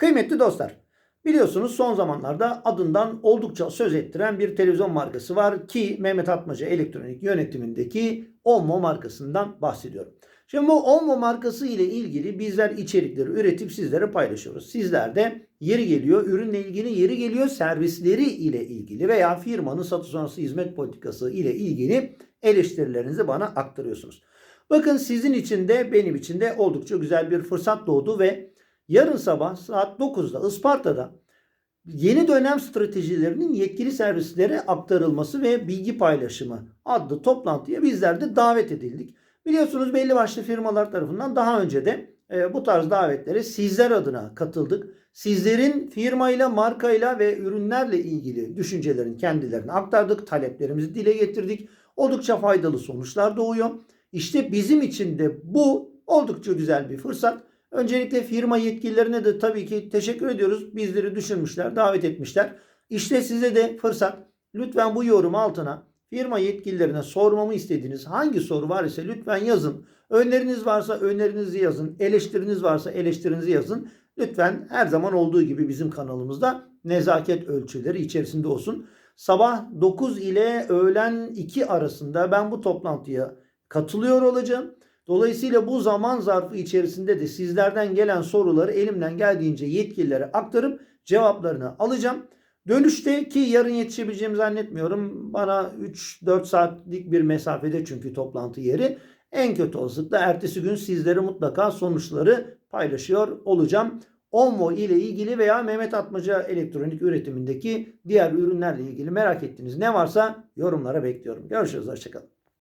Kıymetli dostlar, biliyorsunuz son zamanlarda adından oldukça söz ettiren bir televizyon markası var ki Mehmet Atmaca Elektronik yönetimindeki Onmo markasından bahsediyorum. Şimdi bu Onmo markası ile ilgili bizler içerikleri üretip sizlere paylaşıyoruz. Sizler de yeri geliyor ürünle ilgili, yeri geliyor servisleri ile ilgili veya firmanın satış sonrası hizmet politikası ile ilgili eleştirilerinizi bana aktarıyorsunuz. Bakın sizin için de benim için de oldukça güzel bir fırsat doğdu ve yarın sabah saat 9'da Isparta'da yeni dönem stratejilerinin yetkili servislere aktarılması ve bilgi paylaşımı adlı toplantıya bizler de davet edildik. Biliyorsunuz belli başlı firmalar tarafından daha önce de e, bu tarz davetlere sizler adına katıldık. Sizlerin firmayla, markayla ve ürünlerle ilgili düşüncelerin kendilerine aktardık. Taleplerimizi dile getirdik. Oldukça faydalı sonuçlar doğuyor. İşte bizim için de bu oldukça güzel bir fırsat. Öncelikle firma yetkililerine de tabii ki teşekkür ediyoruz. Bizleri düşünmüşler, davet etmişler. İşte size de fırsat. Lütfen bu yorum altına firma yetkililerine sormamı istediğiniz hangi soru var ise lütfen yazın. Öneriniz varsa önerinizi yazın. Eleştiriniz varsa eleştirinizi yazın. Lütfen her zaman olduğu gibi bizim kanalımızda nezaket ölçüleri içerisinde olsun. Sabah 9 ile öğlen 2 arasında ben bu toplantıya katılıyor olacağım. Dolayısıyla bu zaman zarfı içerisinde de sizlerden gelen soruları elimden geldiğince yetkililere aktarıp cevaplarını alacağım. Dönüşte ki yarın yetişebileceğimi zannetmiyorum. Bana 3-4 saatlik bir mesafede çünkü toplantı yeri. En kötü olasılıkla ertesi gün sizlere mutlaka sonuçları paylaşıyor olacağım. Onvo ile ilgili veya Mehmet Atmaca elektronik üretimindeki diğer ürünlerle ilgili merak ettiğiniz ne varsa yorumlara bekliyorum. Görüşürüz. Hoşçakalın.